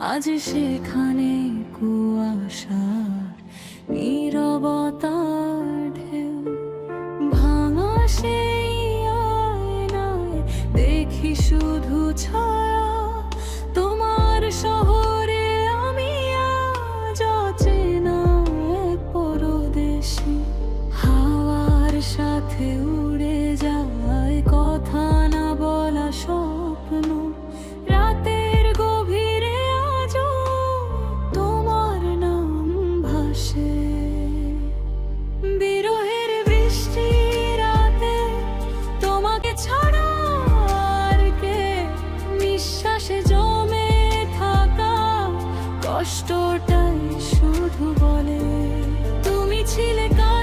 আজ সেখানে কুয়াশার নিরবতার ঢেউ। ভাঙা সেই দেখি শুধু ছায়া। কষ্টটাই শুধু বলে তুমি ছিলে কা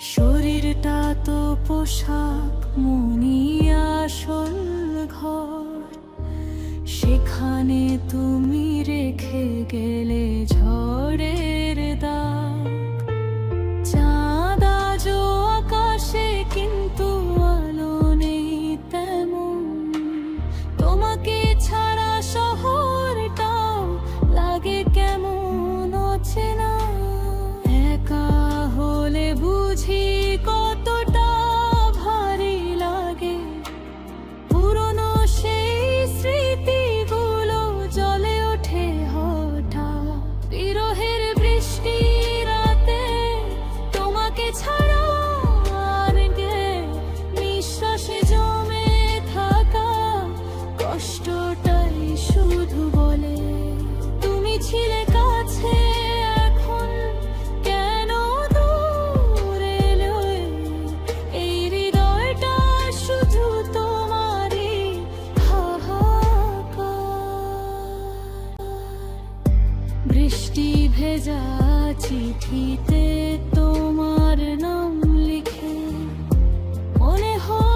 শরীরটা তো পোশাক মনি আসল ঘর। সেখানে তুমি রেখে গেলে ঝড়। বৃষ্টি ভেজা চিঠিতে তোমার নাম লিখে মনে হয়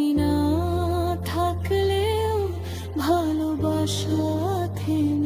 তুমি না থাকলেও ভালোবাসা থেমে